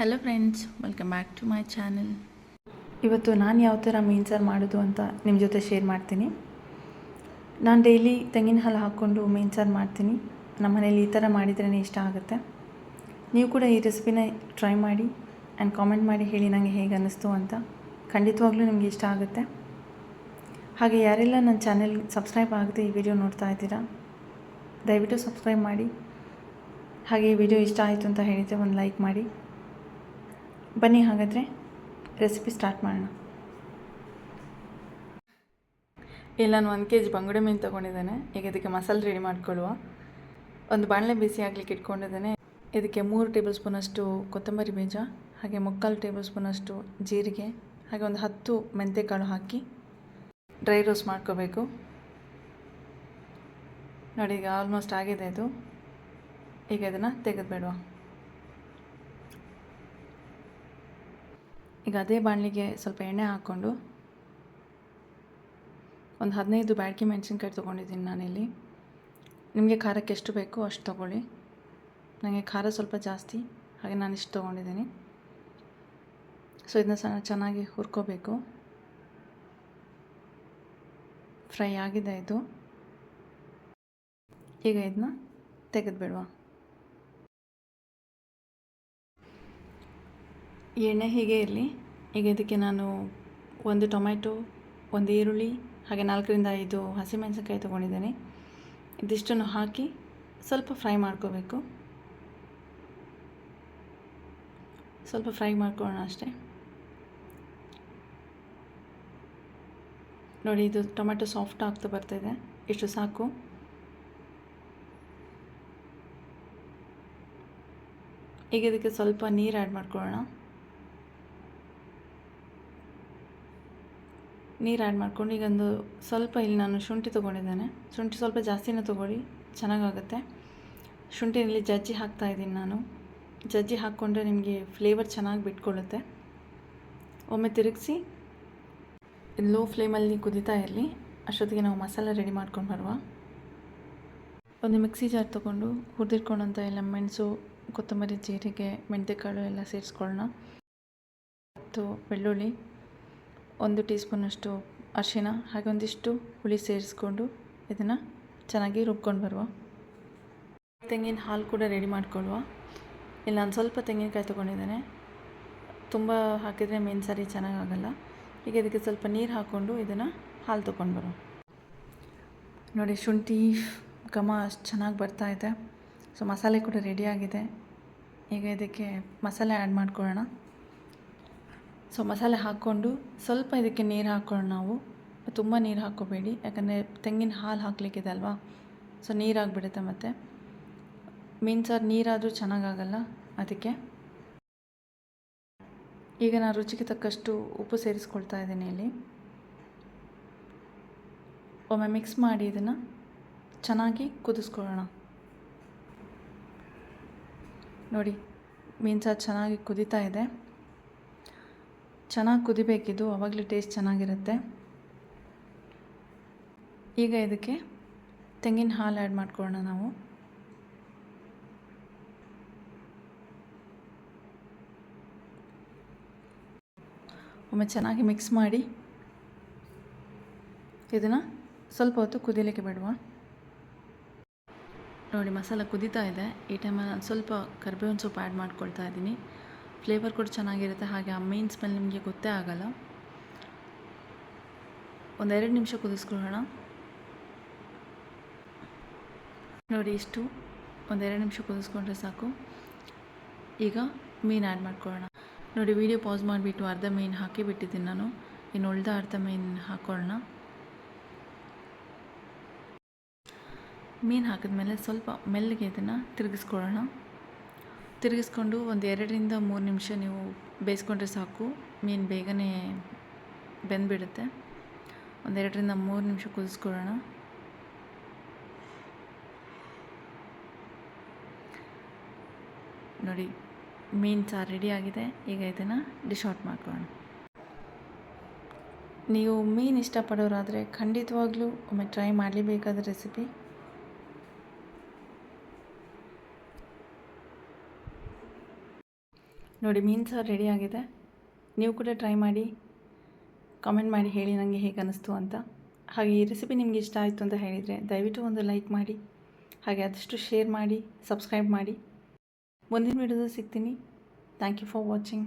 Hello friends welcome back to my channel ಇವತ್ತು ನಾನು ಯಾವ ಥರ ಮೀನು ಸಾರು ಮಾಡೋದು ಅಂತ ನಿಮ್ಮ ಜೊತೆ ಶೇರ್ ಮಾಡ್ತೀನಿ. ನಾನು ಡೈಲಿ ತೆಂಗಿನ ಹಾಲು ಹಾಕ್ಕೊಂಡು ಮೀನು ಸಾರು ಮಾಡ್ತೀನಿ. ನಮ್ಮ ಮನೇಲಿ ಈ ಥರ ಮಾಡಿದ್ರೇ ಇಷ್ಟ ಆಗುತ್ತೆ. ನೀವು ಕೂಡ ಈ ರೆಸಿಪಿನ ಟ್ರೈ ಮಾಡಿ ಆ್ಯಂಡ್ ಕಾಮೆಂಟ್ ಮಾಡಿ ಹೇಳಿ ನನಗೆ ಹೇಗೆ ಅನ್ನಿಸ್ತು ಅಂತ ಖಂಡಿತವಾಗ್ಲೂ ನಿಮಗೆ ಇಷ್ಟ ಆಗುತ್ತೆ. ಹಾಗೆ ಯಾರೆಲ್ಲ ನನ್ನ ಚಾನೆಲ್ ಸಬ್ಸ್ಕ್ರೈಬ್ ಆಗದೆ ಈ ವಿಡಿಯೋ ನೋಡ್ತಾ ಇದ್ದೀರಾ, ದಯವಿಟ್ಟು ಸಬ್ಸ್ಕ್ರೈಬ್ ಮಾಡಿ. ಹಾಗೆ ಈ ವಿಡಿಯೋ ಇಷ್ಟ ಆಯಿತು ಅಂತ ಹೇಳಿದರೆ ಒಂದು ಲೈಕ್ ಮಾಡಿ. ಬನ್ನಿ ಹಾಗಾದರೆ ರೆಸಿಪಿ ಸ್ಟಾರ್ಟ್ ಮಾಡೋಣ. ಇಲ್ಲ, ನಾನು ಒಂದು ಕೆ ಜಿ ಬಂಗುಡೆ ಮೀನು ತೊಗೊಂಡಿದ್ದೇನೆ. ಈಗ ಇದಕ್ಕೆ ಮಸಾಲೆ ರೆಡಿ ಮಾಡ್ಕೊಳ್ಳುವ. ಒಂದು ಬಾಣಲೆ ಬಿಸಿ ಆಗಲಿಕ್ಕೆ ಇಟ್ಕೊಂಡಿದ್ದೇನೆ. ಇದಕ್ಕೆ ಮೂರು ಟೇಬಲ್ ಸ್ಪೂನಷ್ಟು ಕೊತ್ತಂಬರಿ ಬೀಜ, ಹಾಗೆ ಮುಕ್ಕಾಲು ಟೇಬಲ್ ಸ್ಪೂನಷ್ಟು ಜೀರಿಗೆ, ಹಾಗೆ ಒಂದು ಹತ್ತು ಮೆಂತೆಕಾಳು ಹಾಕಿ ಡ್ರೈ ರೋಸ್ಟ್ ಮಾಡ್ಕೋಬೇಕು. ನೋಡಿ, ಈಗ ಆಲ್ಮೋಸ್ಟ್ ಆಗಿದೆ ಅದು ಈಗ ಇದನ್ನು ತೆಗೆದುಬಿಡುವ. ಈಗ ಅದೇ ಬಾಣಲಿಗೆ ಸ್ವಲ್ಪ ಎಣ್ಣೆ ಹಾಕ್ಕೊಂಡು ಒಂದು ಹದಿನೈದು ಬ್ಯಾಡ್ಕಿ ಮೆಣಸಿನ್ಕಾಯಿ ತೊಗೊಂಡಿದ್ದೀನಿ ನಾನಿಲ್ಲಿ. ನಿಮಗೆ ಖಾರಕ್ಕೆ ಎಷ್ಟು ಬೇಕೋ ಅಷ್ಟು ತೊಗೊಳ್ಳಿ. ನನಗೆ ಖಾರ ಸ್ವಲ್ಪ ಜಾಸ್ತಿ, ಹಾಗೆ ನಾನು ಇಷ್ಟು ತೊಗೊಂಡಿದ್ದೀನಿ. ಸೊ ಇದನ್ನ ಸಹ ಚೆನ್ನಾಗಿ ಹುರ್ಕೋಬೇಕು. ಫ್ರೈ ಆಗಿದೆ ಇದು. ಈಗ ಇದನ್ನ ತೆಗೆದುಬಿಡುವ. ಎಣ್ಣೆ ಹೀಗೆ ಇರಲಿ. ಈಗ ಇದಕ್ಕೆ ನಾನು ಒಂದು ಟೊಮೆಟೊ ಒಂದು ಈರುಳ್ಳಿ, ಹಾಗೆ ನಾಲ್ಕರಿಂದ ಐದು ಹಸಿಮೆಣಸಿನ್ಕಾಯಿ ತೊಗೊಂಡಿದ್ದೇನೆ. ಇದಿಷ್ಟನ್ನು ಹಾಕಿ ಸ್ವಲ್ಪ ಫ್ರೈ ಮಾಡ್ಕೋಬೇಕು. ಸ್ವಲ್ಪ ಫ್ರೈ ಮಾಡ್ಕೊಳ್ಳೋಣ ಅಷ್ಟೇ. ನೋಡಿ, ಇದು ಟೊಮೆಟೊ ಸಾಫ್ಟ್ ಆಗ್ತಾ ಬರ್ತಾಯಿದೆ ಇಷ್ಟು ಸಾಕು. ಈಗ ಇದಕ್ಕೆ ಸ್ವಲ್ಪ ನೀರು ಆ್ಯಡ್ ಮಾಡ್ಕೊಳ್ಳೋಣ. ನೀರು ಆ್ಯಡ್ ಮಾಡ್ಕೊಂಡು ಈಗ ಒಂದು ಸ್ವಲ್ಪ ಇಲ್ಲಿ ನಾನು ಶುಂಠಿ ತೊಗೊಂಡಿದ್ದೇನೆ. ಶುಂಠಿ ಸ್ವಲ್ಪ ಜಾಸ್ತಿನೇ ತೊಗೊಳ್ಳಿ, ಚೆನ್ನಾಗಾಗುತ್ತೆ. ಶುಂಠಿನಲ್ಲಿ ಜಜ್ಜಿ ಹಾಕ್ತಾ ಇದ್ದೀನಿ ನಾನು. ಜಜ್ಜಿ ಹಾಕ್ಕೊಂಡ್ರೆ ನಿಮಗೆ ಫ್ಲೇವರ್ ಚೆನ್ನಾಗಿ ಬಿಟ್ಕೊಳ್ಳುತ್ತೆ. ಒಮ್ಮೆ ತಿರುಗಿಸಿ ಲೋ ಫ್ಲೇಮಲ್ಲಿ ಕುದೀತಾ ಇರಲಿ. ಅಷ್ಟೊತ್ತಿಗೆ ನಾವು ಮಸಾಲ ರೆಡಿ ಮಾಡ್ಕೊಂಡು ಬರುವ. ಒಂದು ಮಿಕ್ಸಿ ಜಾರ್ ತೊಗೊಂಡು ಹುರಿದಿಟ್ಕೊಂಡಂಥ ಎಲ್ಲ ಮೆಣಸು, ಕೊತ್ತಂಬರಿ, ಜೀರಿಗೆ, ಮೆಂತೆಕಾಳು ಎಲ್ಲ ಸೇರಿಸ್ಕೊಳ್ಳೋಣ. ಮತ್ತು ಬೆಳ್ಳುಳ್ಳಿ. ಒಂದು ಟೀ ಸ್ಪೂನಷ್ಟು ಅರಿಶಿನ ಹಾಗೆ ಒಂದಿಷ್ಟು ಹುಳಿ ಸೇರಿಸ್ಕೊಂಡು ಇದನ್ನು ಚೆನ್ನಾಗಿ ರುಬ್ಕೊಂಡು ಬರುವ. ತೆಂಗಿನ ಹಾಲು ಕೂಡ ರೆಡಿ ಮಾಡ್ಕೊಳ್ಳುವ. ಇಲ್ಲಿ, ನಾನು ಸ್ವಲ್ಪ ತೆಂಗಿನಕಾಯಿ ತೊಗೊಂಡಿದ್ದೇನೆ. ತುಂಬ ಹಾಕಿದರೆ ಮೇನ್ ಸಾರಿ ಚೆನ್ನಾಗಾಗಲ್ಲ. ಈಗ ಇದಕ್ಕೆ ಸ್ವಲ್ಪ ನೀರು ಹಾಕ್ಕೊಂಡು ಇದನ್ನು ಹಾಲು ತೊಗೊಂಡು ಬರುವ. ನೋಡಿ, ಶುಂಠಿ, ಘಮ ಅಷ್ಟು ಚೆನ್ನಾಗಿ ಬರ್ತಾ ಇದೆ. ಸೊ ಮಸಾಲೆ ಕೂಡ ರೆಡಿಯಾಗಿದೆ ಈಗ ಇದಕ್ಕೆ ಮಸಾಲೆ ಆ್ಯಡ್ ಮಾಡ್ಕೊಳ್ಳೋಣ. ಸೊ ಮಸಾಲೆ ಹಾಕ್ಕೊಂಡು ಸ್ವಲ್ಪ ಇದಕ್ಕೆ ನೀರು ಹಾಕ್ಕೊಳ್ಳೋಣ ನಾವು. ತುಂಬ ನೀರು ಹಾಕ್ಕೋಬೇಡಿ. ಯಾಕಂದರೆ ತೆಂಗಿನ ಹಾಲು ಹಾಕಲಿಕ್ಕಿದೆ ಅಲ್ವಾ ಸೊ ನೀರಾಗಿಬಿಡುತ್ತೆ ಮತ್ತು. ಮೀನು ಸಾರು ನೀರಾದರೂ ಚೆನ್ನಾಗಾಗಲ್ಲ ಅದಕ್ಕೆ. ಈಗ ನಾನು ರುಚಿಗೆ ತಕ್ಕಷ್ಟು ಉಪ್ಪು ಸೇರಿಸ್ಕೊಳ್ತಾ ಇದ್ದೀನಿ ಇಲ್ಲಿ. ಒಮ್ಮೆ ಮಿಕ್ಸ್ ಮಾಡಿ ಇದನ್ನು ಚೆನ್ನಾಗಿ ಕುದಿಸ್ಕೊಳ್ಳೋಣ. ನೋಡಿ, ಮೀನು ಸಾರು ಚೆನ್ನಾಗಿ ಕುದೀತಾ ಇದೆ. ಚೆನ್ನಾಗಿ ಕುದಿಬೇಕಿದು ಆವಾಗಲೇ ಟೇಸ್ಟ್ ಚೆನ್ನಾಗಿರುತ್ತೆ. ಈಗ ಇದಕ್ಕೆ ತೆಂಗಿನ ಹಾಲು ಆ್ಯಡ್ ಮಾಡ್ಕೊಳ್ಳೋಣ ನಾವು. ಒಮ್ಮೆ ಚೆನ್ನಾಗಿ ಮಿಕ್ಸ್ ಮಾಡಿ ಇದನ್ನು ಸ್ವಲ್ಪ ಹೊತ್ತು ಕುದಿಲಿಕ್ಕೆ ಬಿಡುವ. ನೋಡಿ, ಮಸಾಲ ಕುದೀತಾ ಇದೆ. ಈ ಟೈಮಲ್ಲಿ ನಾನು ಸ್ವಲ್ಪ ಕರಿಬೇವಿನ ಸೊಪ್ಪು ಆ್ಯಡ್ ಮಾಡ್ಕೊಳ್ತಾ ಇದ್ದೀನಿ. ಫ್ಲೇವರ್ ಕೂಡ ಚೆನ್ನಾಗಿರುತ್ತೆ. ಹಾಗೆ ಆ ಮೀನ್ ಸ್ಮೆಲ್ ನಿಮಗೆ ಗೊತ್ತೇ ಆಗಲ್ಲ. ಒಂದೆರಡು ನಿಮಿಷ ಕುದಿಸ್ಕೊಳ್ಳೋಣ. ನೋಡಿ ಇಷ್ಟು. ಒಂದೆರಡು ನಿಮಿಷ ಕುದಿಸ್ಕೊಂಡ್ರೆ ಸಾಕು. ಈಗ ಮೀನು ಆ್ಯಡ್ ಮಾಡ್ಕೊಳ್ಳೋಣ. ನೋಡಿ ವಿಡಿಯೋ ಪಾಸ್ ಮಾಡಿಬಿಟ್ಟು ಅರ್ಧ ಮೀನು ಹಾಕಿ ಬಿಟ್ಟಿದ್ದೀನಿ ನಾನು. ಇನ್ನು ಉಳ್ದ ಅರ್ಧ ಮೀನು ಹಾಕ್ಕೊಳ್ಳೋಣ ಮೀನು ಹಾಕಿದ್ಮೇಲೆ ಸ್ವಲ್ಪ ಮೆಲ್ಲಗೆ ಇದನ್ನು ತಿರುಗಿಸ್ಕೊಳ್ಳೋಣ. ತಿರುಗಿಸ್ಕೊಂಡು ಒಂದು ಎರಡರಿಂದ ಮೂರು ನಿಮಿಷ ನೀವು ಬೇಯಿಸ್ಕೊಂಡ್ರೆ ಸಾಕು. ಮೀನು ಬೇಗನೆ ಬೆಂದುಬಿಡುತ್ತೆ. ಒಂದೆರಡರಿಂದ ಮೂರು ನಿಮಿಷ ಕುದಿಸ್ಕೊಳ್ಳೋಣ. ನೋಡಿ, ಮೀನು ಸಾರು ಆಗಿದೆ. ಈಗ ಇದನ್ನು ಡಿಶ್ ಔಟ್ ಮಾಡ್ಕೊಳ್ಳೋಣ. ನೀವು ಮೀನು ಇಷ್ಟಪಡೋರಾದರೆ ಖಂಡಿತವಾಗ್ಲೂ ಒಮ್ಮೆ ಟ್ರೈ ಮಾಡಲೇಬೇಕಾದ ರೆಸಿಪಿ ನೋಡಿ, ಮೀನು ಸಾರು ರೆಡಿ ಆಗಿದೆ. ನೀವು ಕೂಡ ಟ್ರೈ ಮಾಡಿ ಕಾಮೆಂಟ್ ಮಾಡಿ ಹೇಳಿ ನನಗೆ ಹೇಗೆ ಅನ್ನಿಸ್ತು ಅಂತ. ಹಾಗೆ ಈ ರೆಸಿಪಿ ನಿಮಗೆ ಇಷ್ಟ ಆಯಿತು ಅಂತ ಹೇಳಿದರೆ ದಯವಿಟ್ಟು ಒಂದು ಲೈಕ್ ಮಾಡಿ, ಹಾಗೆ ಆದಷ್ಟು ಶೇರ್ ಮಾಡಿ ಸಬ್ಸ್ಕ್ರೈಬ್ ಮಾಡಿ. ಮುಂದಿನ ವಿಡಿಯೋದಲ್ಲಿ ಸಿಗ್ತೀನಿ. Thank you for watching